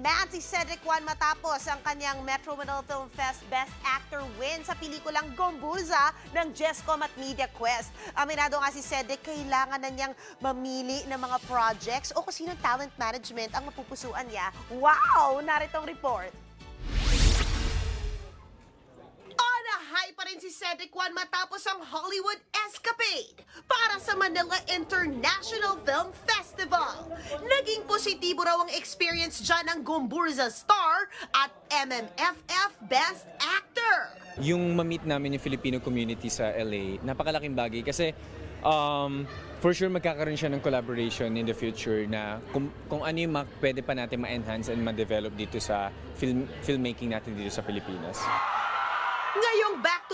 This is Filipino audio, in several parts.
man si Cedric Juan matapos ang kanyang Metro Manila Film Fest Best Actor win sa pelikulang Gomburza ng Jescom at Media Quest. Aminado nga si Cedric, kailangan na niyang mamili ng mga projects o kung sino talent management ang mapupusuan niya. Wow! Naritong report. High pa rin si Cedric Juan matapos ang Hollywood escapade para sa Manila International Film Festival. Naging positibo raw ang experience dyan ng Gomburza star at MMFF Best Actor. yung ma-meet namin yung Filipino community sa LA, napakalaking bagay kasi um, for sure magkakaroon siya ng collaboration in the future na kung, kung ano yung pwede pa natin ma-enhance and ma-develop dito sa film, filmmaking natin dito sa Pilipinas. To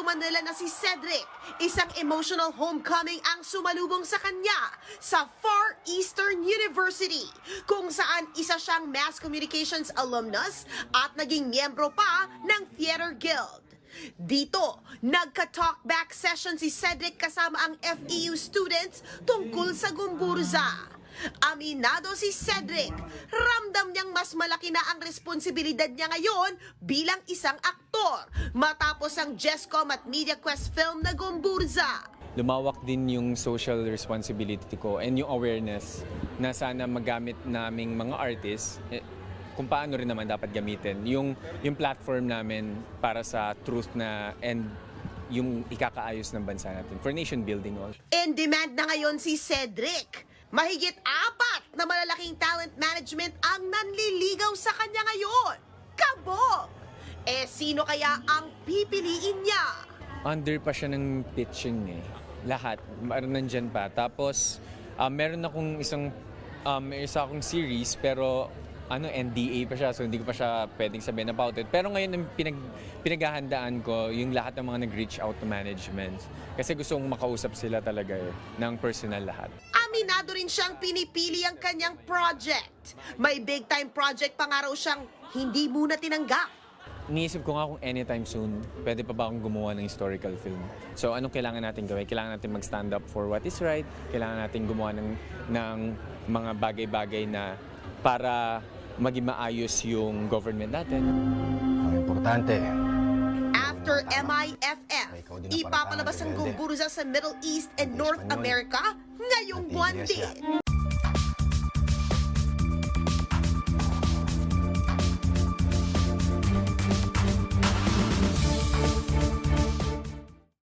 Manila na si Cedric, isang emotional homecoming ang sumalubong sa kanya sa Far Eastern University, kung saan isa siyang Mass Communications alumnus at naging miyembro pa ng Theater Guild. Dito, nagka-talkback session si Cedric kasama ang FEU students tungkol sa Gumburza. Aminado si Cedric, ramdam niyang mas malaki na ang responsibilidad niya ngayon bilang isang aktor matapos ang Jescom at MediaQuest film na Gumburza. lumawak din yung social responsibility ko and yung awareness na sana magamit naming mga artists eh, kung paano rin naman dapat gamitin yung yung platform namin para sa truth na and yung ikakaayos ng bansa natin for nation building also. In demand na ngayon si Cedric. Mahigit apat na malalaking talent management ang nanliligaw sa kanya ngayon. Kabog! Eh sino kaya ang pipiliin niya? under pa siya ng pitching eh. Lahat. Nandyan pa. Tapos, ah, meron akong isang, um, isa akong series, pero ano, NDA pa siya, so hindi ko pa siya pwedeng sabihin about it. Pero ngayon, ang pinag, pinaghahandaan ko, yung lahat ng mga nag-reach out to management. Kasi gusto kong makausap sila talaga eh, ng personal lahat. Aminado rin siyang pinipili ang kanyang project. May big time project pa nga raw siyang hindi muna tinanggap. Iniisip ko nga kung anytime soon, pwede pa ba akong gumawa ng historical film. So anong kailangan natin gawin? Kailangan natin mag-stand up for what is right. Kailangan natin gumawa ng, ng mga bagay-bagay na para maging maayos yung government natin. Ang importante, After MIFF, ipapalabas ang Gumburza sa Middle East and North. America ngayong buwan din.